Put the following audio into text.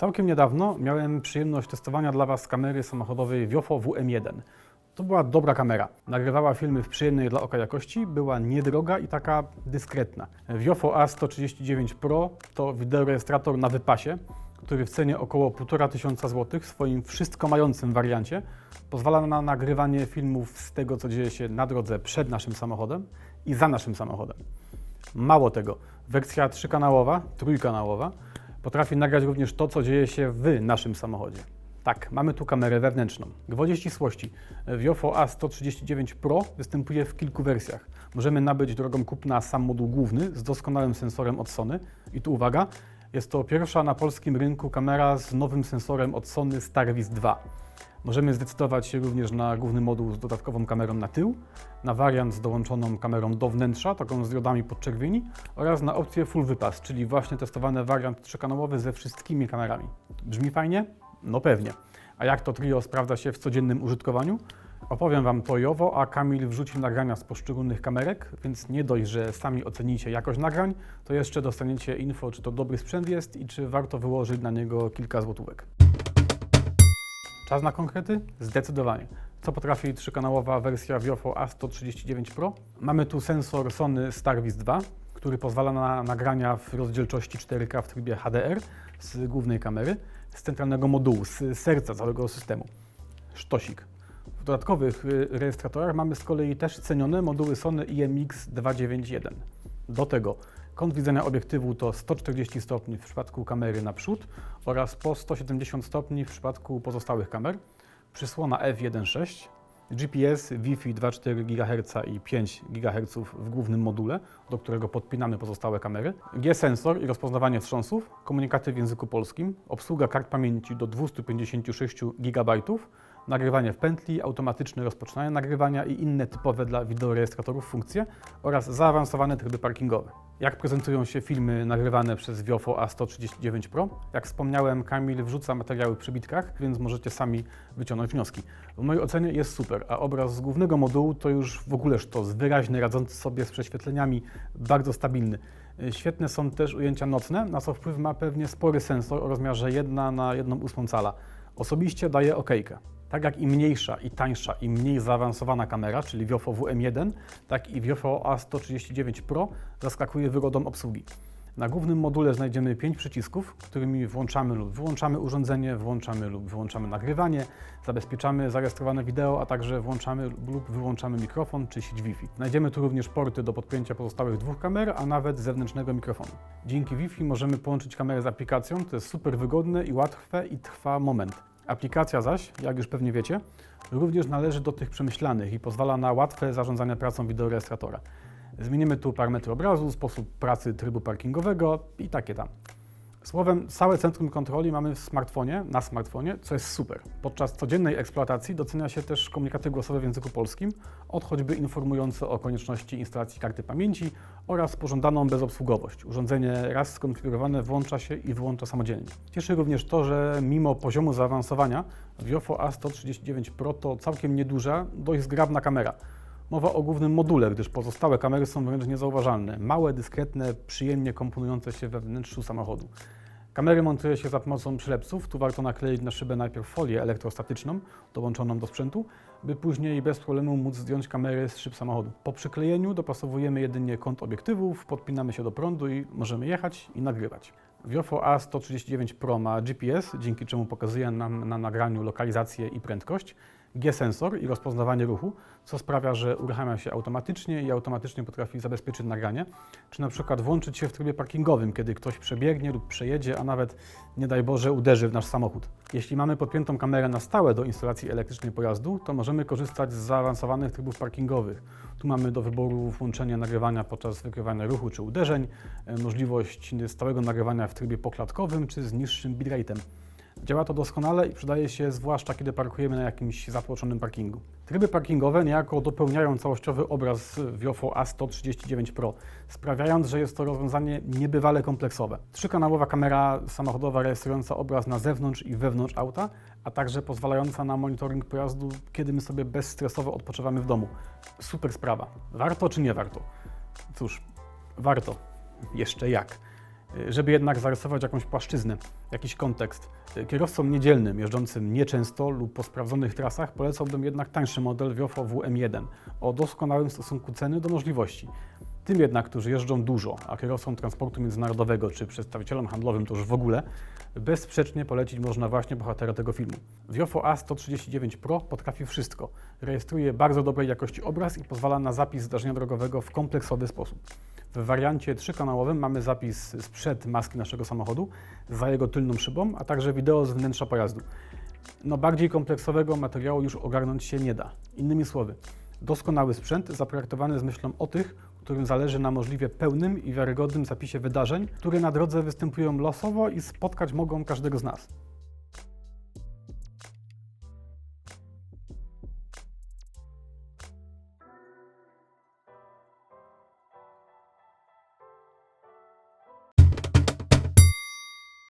Całkiem niedawno miałem przyjemność testowania dla Was kamery samochodowej Viofo WM1. To była dobra kamera. Nagrywała filmy w przyjemnej dla oka jakości, była niedroga i taka dyskretna. Viofo A139 Pro to wideorejestrator na wypasie, który w cenie około 1500 zł w swoim wszystko mającym wariancie pozwala na nagrywanie filmów z tego, co dzieje się na drodze przed naszym samochodem i za naszym samochodem. Mało tego, wersja trzykanałowa, trójkanałowa potrafi nagrać również to, co dzieje się w naszym samochodzie. Tak, mamy tu kamerę wewnętrzną. Gwoli ścisłości. Viofo A139 Pro występuje w kilku wersjach. Możemy nabyć drogą kupna sam moduł główny z doskonałym sensorem od Sony. I tu uwaga, jest to pierwsza na polskim rynku kamera z nowym sensorem od Sony Starvis 2. Możemy zdecydować się również na główny moduł z dodatkową kamerą na tył, na wariant z dołączoną kamerą do wnętrza, taką z diodami podczerwieni oraz na opcję full wypas, czyli właśnie testowany wariant trzykanałowy ze wszystkimi kamerami. Brzmi fajnie? No pewnie. A jak to trio sprawdza się w codziennym użytkowaniu? Opowiem Wam to i owo, a Kamil wrzuci nagrania z poszczególnych kamerek, więc nie dość, że sami ocenicie jakość nagrań, to jeszcze dostaniecie info, czy to dobry sprzęt jest i czy warto wyłożyć na niego kilka złotówek. Czas na konkrety? Zdecydowanie. Co potrafi trzykanałowa wersja Viofo A139 Pro? Mamy tu sensor Sony Starvis 2, który pozwala na nagrania w rozdzielczości 4K w trybie HDR z głównej kamery, z centralnego modułu, z serca całego systemu. Sztosik. W dodatkowych y, rejestratorach mamy z kolei też cenione moduły Sony IMX291. Do tego kąt widzenia obiektywu to 140 stopni w przypadku kamery na przód oraz po 170 stopni w przypadku pozostałych kamer. Przysłona f1.6, GPS, Wi-Fi 2,4 GHz i 5 GHz w głównym module, do którego podpinamy pozostałe kamery, G-sensor i rozpoznawanie wstrząsów, komunikaty w języku polskim, obsługa kart pamięci do 256 GB, nagrywanie w pętli, automatyczne rozpoczynanie nagrywania i inne typowe dla wideorejestratorów funkcje oraz zaawansowane tryby parkingowe. Jak prezentują się filmy nagrywane przez Viofo A139 Pro? Jak wspomniałem, Kamil wrzuca materiały w przybitkach, więc możecie sami wyciągnąć wnioski. W mojej ocenie jest super, a obraz z głównego modułu to już w ogóle sztos, wyraźny, radzący sobie z prześwietleniami, bardzo stabilny. Świetne są też ujęcia nocne, na co wpływ ma pewnie spory sensor o rozmiarze 1 na 1,8 cala. Osobiście daję okejkę. Tak jak i mniejsza, i tańsza, i mniej zaawansowana kamera, czyli Viofo WM1, tak i Viofo A139 Pro zaskakuje wygodą obsługi. Na głównym module znajdziemy 5 przycisków, którymi włączamy lub wyłączamy urządzenie, włączamy lub wyłączamy nagrywanie, zabezpieczamy zarejestrowane wideo, a także włączamy lub wyłączamy mikrofon czy sieć Wi-Fi. Znajdziemy tu również porty do podpięcia pozostałych dwóch kamer, a nawet zewnętrznego mikrofonu. Dzięki Wi-Fi możemy połączyć kamerę z aplikacją, to jest super wygodne i łatwe i trwa moment. Aplikacja zaś, jak już pewnie wiecie, również należy do tych przemyślanych i pozwala na łatwe zarządzanie pracą wideorejestratora. Zmienimy tu parametry obrazu, sposób pracy trybu parkingowego i takie tam. Słowem, całe centrum kontroli mamy w smartfonie, na smartfonie, co jest super. Podczas codziennej eksploatacji docenia się też komunikaty głosowe w języku polskim, od choćby informujące o konieczności instalacji karty pamięci oraz pożądaną bezobsługowość. Urządzenie raz skonfigurowane włącza się i wyłącza samodzielnie. Cieszy również to, że mimo poziomu zaawansowania Viofo A139 Pro to całkiem nieduża, dość zgrabna kamera. Mowa o głównym module, gdyż pozostałe kamery są wręcz niezauważalne. Małe, dyskretne, przyjemnie komponujące się we wnętrzu samochodu. Kamery montuje się za pomocą przylepców. Tu warto nakleić na szybę najpierw folię elektrostatyczną dołączoną do sprzętu, by później bez problemu móc zdjąć kamery z szyb samochodu. Po przyklejeniu dopasowujemy jedynie kąt obiektywów, podpinamy się do prądu i możemy jechać i nagrywać. Viofo A139 Pro ma GPS, dzięki czemu pokazuje nam na nagraniu lokalizację i prędkość. G-sensor i rozpoznawanie ruchu, co sprawia, że uruchamia się automatycznie i automatycznie potrafi zabezpieczyć nagranie, czy na przykład włączyć się w trybie parkingowym, kiedy ktoś przebiegnie lub przejedzie, a nawet, nie daj Boże, uderzy w nasz samochód. Jeśli mamy podpiętą kamerę na stałe do instalacji elektrycznej pojazdu, to możemy korzystać z zaawansowanych trybów parkingowych. Tu mamy do wyboru włączenie nagrywania podczas wykrywania ruchu czy uderzeń, e, możliwość stałego nagrywania w trybie poklatkowym czy z niższym bitrate'em. Działa to doskonale i przydaje się zwłaszcza, kiedy parkujemy na jakimś zatłoczonym parkingu. Tryby parkingowe niejako dopełniają całościowy obraz Viofo A139 Pro, sprawiając, że jest to rozwiązanie niebywale kompleksowe. Trzykanałowa kamera samochodowa rejestrująca obraz na zewnątrz i wewnątrz auta, a także pozwalająca na monitoring pojazdu, kiedy my sobie bezstresowo odpoczywamy w domu. Super sprawa. Warto czy nie warto? Cóż, warto. Jeszcze jak. Y, Żeby jednak zarysować jakąś płaszczyznę, jakiś kontekst, y, kierowcom niedzielnym, jeżdżącym nieczęsto lub po sprawdzonych trasach, polecałbym jednak tańszy model Viofo WM1 o doskonałym stosunku ceny do możliwości. Tym jednak, którzy jeżdżą dużo, a kierowcom transportu międzynarodowego czy przedstawicielom handlowym to już w ogóle, bezsprzecznie polecić można właśnie bohatera tego filmu. Viofo A139 Pro potrafi wszystko. Rejestruje bardzo dobrej jakości obraz i pozwala na zapis zdarzenia drogowego w kompleksowy sposób. W wariancie trzykanałowym mamy zapis sprzed maski naszego samochodu, za jego tylną szybą, a także wideo z wnętrza pojazdu. No bardziej kompleksowego materiału już ogarnąć się nie da. Innymi słowy, doskonały sprzęt zaprojektowany z myślą o tych, którym zależy na możliwie pełnym i wiarygodnym zapisie wydarzeń, które na drodze występują losowo i spotkać mogą każdego z nas.